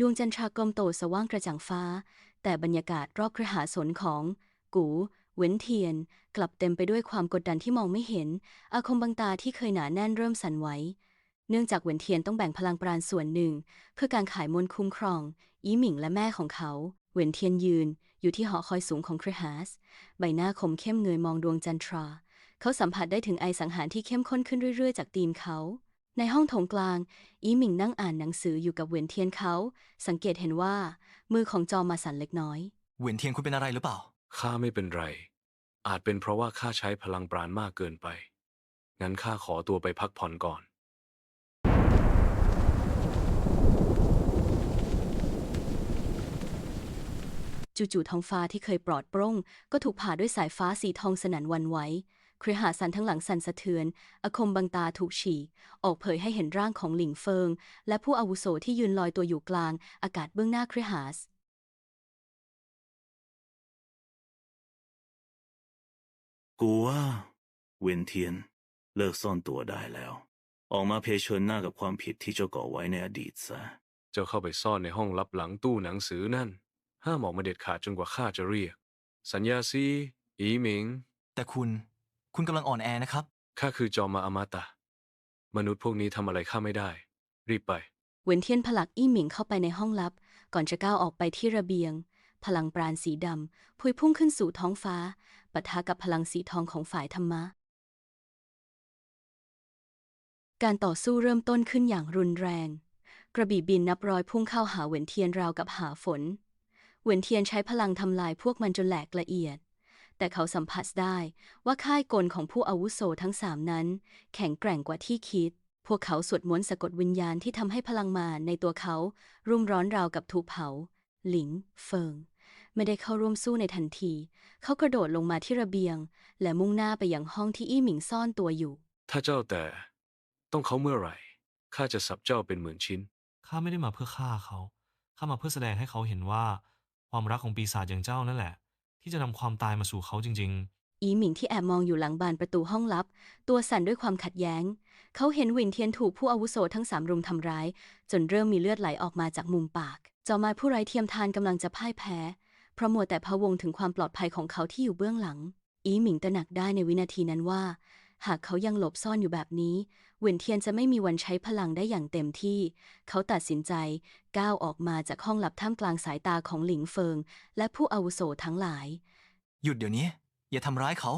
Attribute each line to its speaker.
Speaker 1: ดวงจันทรากลมโตสว่างกระจ่างฟ้า แต่บรรยากาศรอบครหาสนของ กูเว้นเทียน กลับเต็มไปด้วยความกดดันที่มองไม่เห็น อาคมบังตาที่เคยหนาแน่นเริ่มสั่นไหวเนื่องจากเวนเทียนต้องแบ่งพลังปราณส่วนหนึ่ง เพื่อการขายมนคุ้มครอง อีหมิงและแม่ของเขา เวนเทียนยืน อยู่ที่หอคอยสูงของคริฮัสใบหน้าคมเข้มเงยมองดวงจันทรา เขาสัมผัสได้ถึงไอสังหารที่เข้มข้นขึ้นเรื่อยๆ จากตีนเขา ในห้องโถงกลาง อีหมิงนั่งอ่านหนังสืออยู่กับเวนเทียนเขา สังเกตเห็นว่า มือของจอมาสั่นเล็กน้อย
Speaker 2: เหวียนเทียนคุณเป็นอะไรหรือเปล่า
Speaker 3: ข้าไม่เป็นไร อาจเป็นเพราะว่าข้าใช้พลังปราณมากเกินไป งั้นข้าขอตัวไปพักผ่อนก่อน
Speaker 1: จู่ๆท้องฟ้าที่เคยปลอดโปร่งก็ถูกผ่าด้วยสายฟ้าสีทองสนั่นหวันไหว คริหาสันทั้งหลังสั่นสะเทือนอาคมบังตาถูกฉีก ออกเผยให้เห็นร่างของหลิงเฟิง และผู้อาวุโสที่ยืนลอยตัวอยู่กลาง อากาศเบื้องหน้าคริหาส
Speaker 4: กูว่า เวนเทียน เลิกซ่อนตัวได้แล้ว ออกมาเผชิญหน้ากับความผิดที่เจ้าก่อไว้ในอดีตซะ
Speaker 3: เจ้าเข้าไปซ่อนในห้องลับหลังตู้หนังสือนั่น ห้ามออกมาเด็ดขาดจนกว่าข้าจะเรียก สัญญาซีอีหมิง
Speaker 2: แต่คุณ คุณกำลังอ่อนแอนะครับ
Speaker 3: ข้าคือจอมมาอมตะ มนุษย์พวกนี้ทำอะไรข้าไม่ได้ รีบไป
Speaker 1: เวนเทียนผลักอี้หมิงเข้าไปในห้องลับ ก่อนจะก้าวออกไปที่ระเบียง พลังปราณสีดำพวยพุ่งขึ้นสู่ท้องฟ้าปะทะกับพลังสีทองของฝ่ายธรรมะ การต่อสู้เริ่มต้นขึ้นอย่างรุนแรง กระบี่บินนับร้อยพุ่งเข้าหาเหวนเทียนราวกับหาฝนเหวนเทียนใช้พลังทำลายพวกมันจนแหลกละเอียด แต่เขาสัมผัสได้ว่าค่ายกลของผู้อาวุโสทั้งสามนั้น แข็งแกร่งกว่าที่คิด พวกเขาสวดมนต์สะกดวิญญาณที่ทำให้พลังมารในตัวเขารุ่มร้อนราวกับถูกเผา หลิง เฟิง ไม่ได้เข้าร่วมสู้ในทันที เขากระโดดลงมาที่ระเบียง และมุ่งหน้าไปยังห้องที่อี้หมิงซ่อนตัวอยู่
Speaker 3: ถ้าเจ้าแต่ต้องเขาเมื่อไหร่ข้าจะสับเจ้าเป็นหมื่นชิ้น
Speaker 5: ข้าไม่ได้มาเพื่อฆ่าเขา ข้ามาเพื่อแสดงให้เขาเห็นว่า ความรักของปีศาจอย่างเจ้านั่นแหละ ที่จะนำความตายมาสู่เขาจริง ๆ
Speaker 1: อีหมิงที่แอบมองอยู่หลังบานประตูห้องลับ ตัวสั่นด้วยความขัดแย้ง เขาเห็นหวินเทียนถูกผู้อาวุโสทั้งสามรุมทำร้าย จนเริ่มมีเลือดไหลออกมาจากมุมปาก จอมายผู้ไร้เทียมทานกำลังจะพ่ายแพ้ เพราะมัวแต่พะวงถึงความปลอดภัยของเขาที่อยู่เบื้องหลัง อีหมิงตระหนักได้ในวินาทีนั้นว่า หากเขายังหลบซ่อนอยู่แบบนี้หวินเทียนจะไม่มีวันใช้พลังได้อย่างเต็มที่ เขาตัดสินใจก้าวออกมาจากห้องลับท่ามกลางสายตาของหลิงเฟิง และผู้อาวุโสทั้งหลาย
Speaker 2: หยุดเดี๋ยวนี้ อย่าทำร้ายเขา